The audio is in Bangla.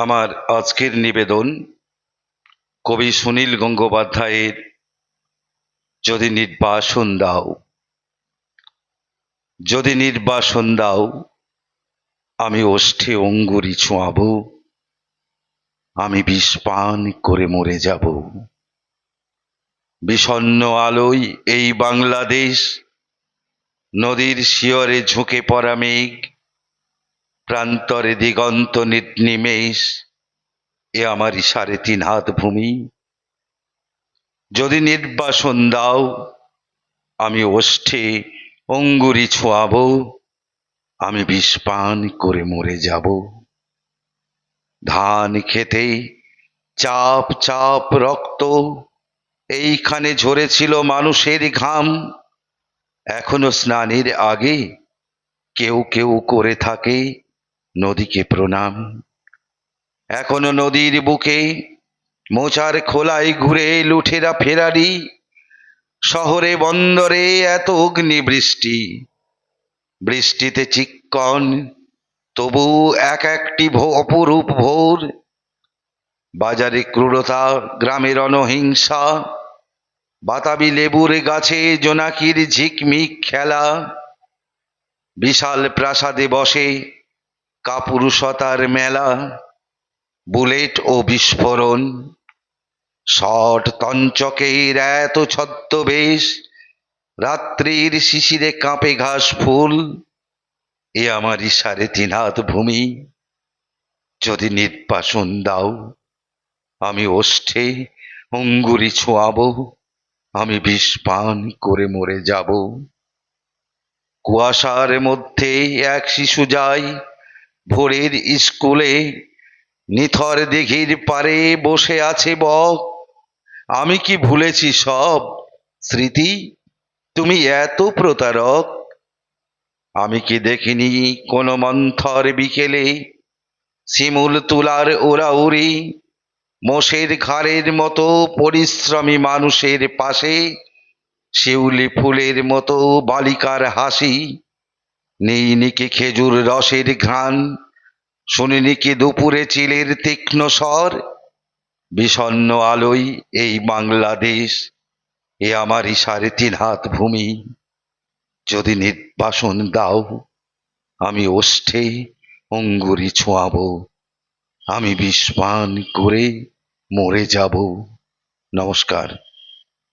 আমার আজকের নিবেদন কবি সুনীল গঙ্গোপাধ্যায়ের যদি নির্বাসন দাও, যদি নির্বাসন দাও, আমি ওষ্ঠে অঙ্গুরি ছোঁয়াবো, আমি বিষ পান করে মরে যাব। বিষণ্ণ আলোয় এই বাংলাদেশ, নদীর শিয়রে ঝুঁকে পড়া মেঘ প্রান্তরে দিগন্ত নির্নিমেষ এ আমার সাড়ে তিন হাত ভূমি। যদি নির্বাসন দাও, আমি ওষ্ঠে অঙ্গুরি ছোঁয়াবো, আমি বিষপান করে মরে যাব। ধান খেতে চাপ চাপ রক্ত, এইখানে ঝরেছিল মানুষের ঘাম। এখনও স্নানের আগে কেউ কেউ করে থাকে নদীকে প্রণাম। এখনও নদীর বুকে মোচার খোলায় ঘুরে লুঠেরা ফেরারি, শহরে বন্দরে এত অগ্নি বৃষ্টি বৃষ্টিতে চিক্কন, তবু এক একটি অপরূপ ভোর। বাজারে ক্রূরতা গ্রামের অনহিংসা বাতাবি লেবুর গাছে জোনাকির ঝিকমিক খেলা। বিশাল প্রাসাদে বসে কাপুরুষতার মেলা, বুলেট ও বিস্ফোরণ, শট তঞ্চকের এত ছদ্মবেশ, রাত্রির শিশিরে কাঁপে ঘাস ফুল, এ আমার সাড়ে তিন হাত ভূমি। যদি নির্বাসন দাও, আমি ওষ্ঠে অঙ্গুরি ছোঁয়াবো, আমি বিষ পান করে মরে যাব। কুয়াশার মধ্যে এক শিশু যায় ভোরের স্কুলে নিথর দিঘির পারে বসে আছে বক। আমি কি ভুলেছি সব? স্মৃতি, তুমি এত প্রতারক। আমি কি দেখিনি কোনো মন্থর বিকেলে? শিমুল তুলার ওরাউরি, মোষের ঘাড়ের মতো পরিশ্রমী মানুষের পাশে, শিউলি ফুলের মতো বালিকার হাসি। নেই নিকি খেজুর রসের ঘ্রাণ? শুনিনি কি দুপুরে চিলের তীক্ষ্ণ স্বর? বিষণ্ণ আলোয় এই বাংলাদেশ, এ আমারই সাড়ে তিন হাত ভূমি। যদি নির্বাসন দাও, আমি ওষ্ঠে অঙ্গুরি ছোঁয়াবো। আমি বিষ পান করে মরে যাব। নমস্কার।